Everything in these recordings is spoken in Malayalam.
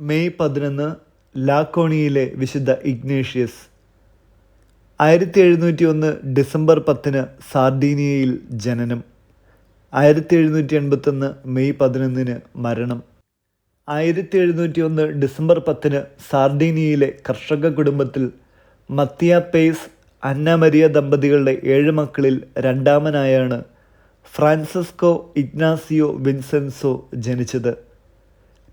മെയ് പതിനൊന്ന് ലാക്കോണിയിലെ വിശുദ്ധ ഇഗ്നേഷ്യസ്. ആയിരത്തി എഴുന്നൂറ്റി ഒന്ന് ഡിസംബർ പത്തിന് സാർഡീനിയയിൽ ജനനം. ആയിരത്തി എഴുന്നൂറ്റി എൺപത്തൊന്ന് മെയ് പതിനൊന്നിന് മരണം. ആയിരത്തി എഴുന്നൂറ്റി ഒന്ന് ഡിസംബർ പത്തിന് സാർഡീനിയയിലെ കർഷക കുടുംബത്തിൽ മത്തിയ പേസ് അന്ന മരിയ ദമ്പതികളുടെ ഏഴ് മക്കളിൽ രണ്ടാമനായാണ് ഫ്രാൻസിസ്കോ ഇഗ്നാസിയോ വിൻസെൻസോ ജനിച്ചത്.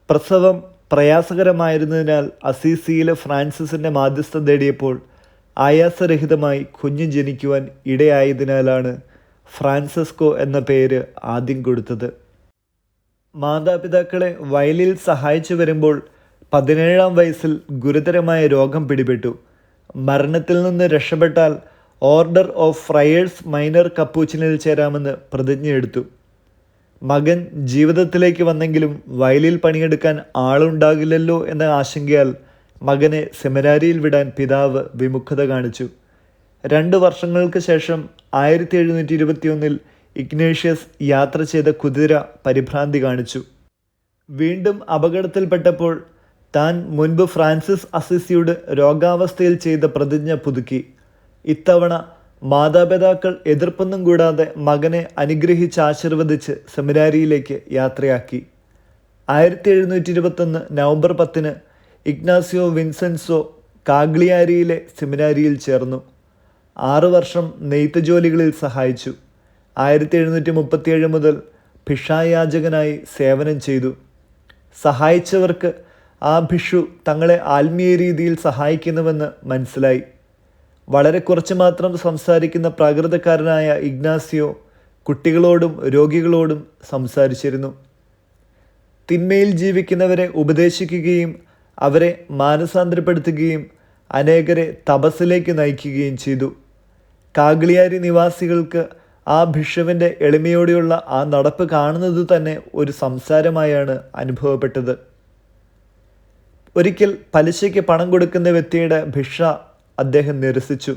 പ്രസവം പ്രയാസകരമായിരുന്നതിനാൽ അസീസിയിലെ ഫ്രാൻസിസിന്റെ മാധ്യസ്ഥം തേടിയപ്പോൾ ആയാസരഹിതമായി കുഞ്ഞു ജനിക്കുവാൻ ഇടയായതിനാലാണ് ഫ്രാൻസിസ്കോ എന്ന പേര് ആദ്യം കൊടുത്തത്. മാതാപിതാക്കളെ വയലിൽ സഹായിച്ചു വരുമ്പോൾ പതിനേഴാം വയസ്സിൽ ഗുരുതരമായ രോഗം പിടിപെട്ടു. മരണത്തിൽ നിന്ന് രക്ഷപ്പെട്ടാൽ ഓർഡർ ഓഫ് ഫ്രയേഴ്സ് മൈനർ കപ്പൂച്ചിനിൽ ചേരാമെന്ന് പ്രതിജ്ഞയെടുത്തു. മകൻ ജീവിതത്തിലേക്ക് വന്നെങ്കിലും വയലിൽ പണിയെടുക്കാൻ ആളുണ്ടാകില്ലല്ലോ എന്ന ആശങ്കയാൽ മകനെ സെമിനാരിയിൽ വിടാൻ പിതാവ് വിമുഖത കാണിച്ചു. രണ്ട് വർഷങ്ങൾക്ക് ശേഷം ആയിരത്തി എഴുന്നൂറ്റി ഇരുപത്തിയൊന്നിൽ ഇഗ്നേഷ്യസ് യാത്ര ചെയ്ത കുതിര പരിഭ്രാന്തി കാണിച്ചു. വീണ്ടും അപകടത്തിൽപ്പെട്ടപ്പോൾ താൻ മുൻപ് ഫ്രാൻസിസ് അസിസിയുടെ രോഗാവസ്ഥയിൽ ചെയ്ത പ്രതിജ്ഞ പുതുക്കി. ഇത്തവണ മാതാപിതാക്കൾ എതിർപ്പൊന്നും കൂടാതെ മകനെ അനുഗ്രഹിച്ച് ആശീർവദിച്ച് സെമിനാരിയിലേക്ക് യാത്രയാക്കി. ആയിരത്തി എഴുന്നൂറ്റി ഇരുപത്തൊന്ന് നവംബർ പത്തിന് ഇഗ്നാസിയോ വിൻസെൻസോ കാഗ്ലിയാരിയിലെ സെമിനാരിയിൽ ചേർന്നു. ആറു വർഷം നെയ്ത്ത് ജോലികളിൽ സഹായിച്ചു. ആയിരത്തി എഴുന്നൂറ്റി മുപ്പത്തിയേഴ് മുതൽ ഭിഷായാചകനായി സേവനം ചെയ്തു. സഹായിച്ചവർക്ക് ആ ഭിഷു തങ്ങളെ ആത്മീയ രീതിയിൽ സഹായിക്കുന്നുവെന്ന് മനസ്സിലായി. വളരെ കുറച്ച് മാത്രം സംസാരിക്കുന്ന പ്രാകൃതക്കാരനായ ഇഗ്നാസിയോ കുട്ടികളോടും രോഗികളോടും സംസാരിച്ചിരുന്നു. തിന്മയിൽ ജീവിക്കുന്നവരെ ഉപദേശിക്കുകയും അവരെ മാനസാന്തരപ്പെടുത്തുകയും അനേകരെ തപസ്സിലേക്ക് നയിക്കുകയും ചെയ്തു. കാഗ്ലിയാരി നിവാസികൾക്ക് ആ ഭിഷുവിന്റെ എളിമയോടെയുള്ള ആ നടപ്പ് കാണുന്നത് തന്നെ ഒരു സംസാരമായാണ് അനുഭവപ്പെട്ടത്. ഒരിക്കൽ പലിശയ്ക്ക് പണം കൊടുക്കുന്ന വ്യക്തിയുടെ ഭിക്ഷ അദ്ദേഹം നിരസിച്ചു.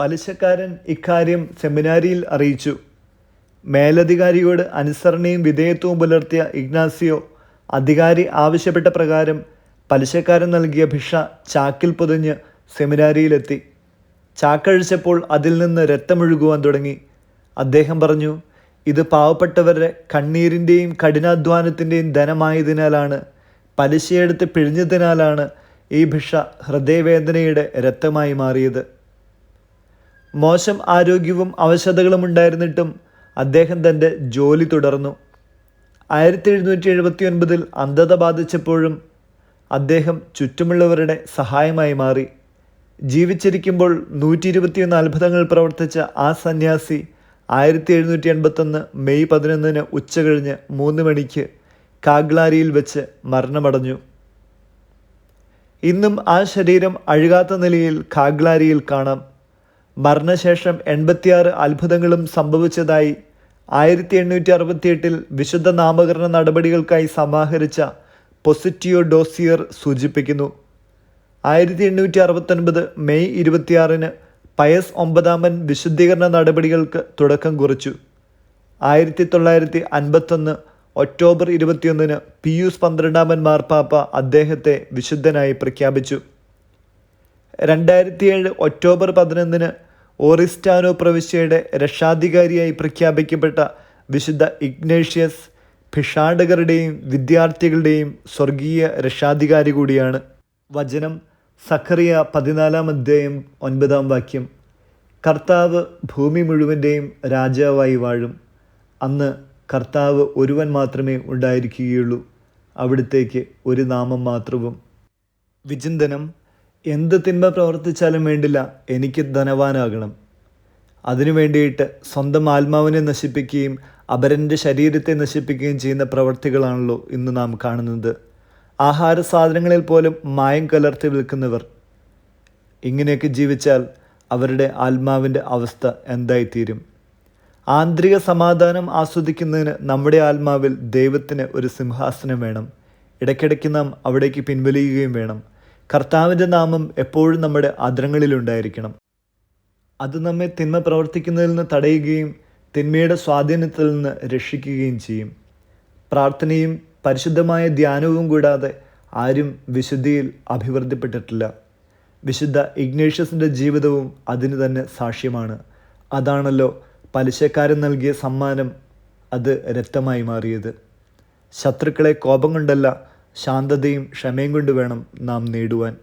പലിശക്കാരൻ ഇക്കാര്യം സെമിനാരിയിൽ അറിയിച്ചു. മേലധികാരിയോട് അനുസരണയും വിധേയത്വവും പുലർത്തിയ ഇഗ്നാസിയോ അധികാരി ആവശ്യപ്പെട്ട പ്രകാരം പലിശക്കാരൻ നൽകിയ ഭിക്ഷ ചാക്കിൽ പൊതിഞ്ഞ് സെമിനാരിയിലെത്തി. ചാക്കഴിച്ചപ്പോൾ അതിൽ നിന്ന് രക്തമൊഴുകുവാൻ തുടങ്ങി. അദ്ദേഹം പറഞ്ഞു ഇത് പാവപ്പെട്ടവരുടെ കണ്ണീരിന്റെയും കഠിനാധ്വാനത്തിന്റെയും ധനമായതിനാലാണ് പലിശയെടുത്ത് പിഴിഞ്ഞതിനാലാണ് ഈ ഭിക്ഷ ഹൃദയവേദനയുടെ രക്തമായി മാറിയത്. മോശം ആരോഗ്യവും അവശതകളും ഉണ്ടായിരുന്നിട്ടും അദ്ദേഹം തന്റെ ജോലി തുടർന്നു. ആയിരത്തി എഴുന്നൂറ്റി എഴുപത്തി ഒൻപതിൽ അന്ധത ബാധിച്ചപ്പോഴും അദ്ദേഹം ചുറ്റുമുള്ളവരുടെ സഹായമായി മാറി. ജീവിച്ചിരിക്കുമ്പോൾ നൂറ്റി ഇരുപത്തിയൊന്ന് അത്ഭുതങ്ങൾ പ്രവർത്തിച്ച ആ സന്യാസി ആയിരത്തി എഴുന്നൂറ്റി എൺപത്തൊന്ന് മെയ് പതിനൊന്നിന് ഉച്ച കഴിഞ്ഞ് മൂന്ന് മണിക്ക് കാഗ്ലാരിയിൽ വെച്ച് മരണമടഞ്ഞു. ഇന്നും ആ ശരീരം അഴുകാത്ത നിലയിൽ ഖാഗ്ലാരിയിൽ കാണാം. മരണശേഷം എൺപത്തിയാറ് അത്ഭുതങ്ങളും സംഭവിച്ചതായി ആയിരത്തി എണ്ണൂറ്റി അറുപത്തിയെട്ടിൽ വിശുദ്ധ നാമകരണ നടപടികൾക്കായി സമാഹരിച്ച പൊസിറ്റിയോ ഡോസിയർ സൂചിപ്പിക്കുന്നു. ആയിരത്തി എണ്ണൂറ്റി അറുപത്തൊൻപത് മെയ് ഇരുപത്തിയാറിന് പയസ് ഒമ്പതാമൻ വിശുദ്ധീകരണ നടപടികൾക്ക് തുടക്കം കുറിച്ചു. ആയിരത്തി തൊള്ളായിരത്തി അൻപത്തൊന്ന് ഒക്ടോബർ ഇരുപത്തിയൊന്നിന് പിയൂസ് പന്ത്രണ്ടാമൻ മാർപ്പാപ്പ അദ്ദേഹത്തെ വിശുദ്ധനായി പ്രഖ്യാപിച്ചു. രണ്ടായിരത്തിയേഴ് ഒക്ടോബർ പതിനൊന്നിന് ഓറിസ്റ്റാനോ പ്രവിശ്യയുടെ രക്ഷാധികാരിയായി പ്രഖ്യാപിക്കപ്പെട്ട വിശുദ്ധ ഇഗ്നേഷ്യസ് ഭിഷാടകരുടെയും വിദ്യാർത്ഥികളുടെയും സ്വർഗീയ രക്ഷാധികാരി കൂടിയാണ്. വചനം സഖറിയ പതിനാലാം അധ്യായം ഒൻപതാം വാക്യം. കർത്താവ് ഭൂമി മുഴുവന്റെയും രാജാവായി വാഴും. അന്ന് കർത്താവ് ഒരുവൻ മാത്രമേ ഉണ്ടായിരിക്കുകയുള്ളൂ. അവിടുത്തേക്ക് ഒരു നാമം മാത്രവും. വിചിന്തനം എന്ത് തിന്മ പ്രവർത്തിച്ചാലും വേണ്ടില്ല എനിക്ക് ധനവാനാകണം. അതിനു വേണ്ടിയിട്ട് സ്വന്തം ആത്മാവിനെ നശിപ്പിക്കുകയും അപരന്റെ ശരീരത്തെ നശിപ്പിക്കുകയും ചെയ്യുന്ന പ്രവർത്തികളാണല്ലോ ഇന്ന് നാം കാണുന്നത്. ആഹാര സാധനങ്ങളിൽ പോലും മായം കലർത്തി വിൽക്കുന്നവർ. ഇങ്ങനെയൊക്കെ ജീവിച്ചാൽ അവരുടെ ആത്മാവിന്റെ അവസ്ഥ എന്തായിത്തീരും? ആന്തരിക സമാധാനം ആസ്വദിക്കുന്നതിന് നമ്മുടെ ആത്മാവിൽ ദൈവത്തിന് ഒരു സിംഹാസനം വേണം. ഇടയ്ക്കിടയ്ക്ക് നാം അവിടേക്ക് പിൻവലിയുകയും വേണം. കർത്താവിന്റെ നാമം എപ്പോഴും നമ്മുടെ അദ്രങ്ങളിലുണ്ടായിരിക്കണം അത് നമ്മെ തിന്മ പ്രവർത്തിക്കുന്നതിൽ നിന്ന് തടയുകയും തിന്മയുടെ സ്വാധീനത്തിൽ നിന്ന് രക്ഷിക്കുകയും ചെയ്യും. പ്രാർത്ഥനയും പരിശുദ്ധമായ ധ്യാനവും കൂടാതെ ആരും വിശുദ്ധിയിൽ അഭിവൃദ്ധിപ്പെട്ടിട്ടില്ല. വിശുദ്ധ ഇഗ്നേഷ്യസിന്റെ ജീവിതവും അതിന് തന്നെ സാക്ഷ്യമാണ്. അതാണല്ലോ പലിശക്കാരൻ നൽകിയ സമ്മാനം അത് രക്തമായി മാറിയത്. ശത്രുക്കളെ കോപം കൊണ്ടല്ല ശാന്തതയും ക്ഷമയും കൊണ്ട് വേണം നാം നേടുവാൻ.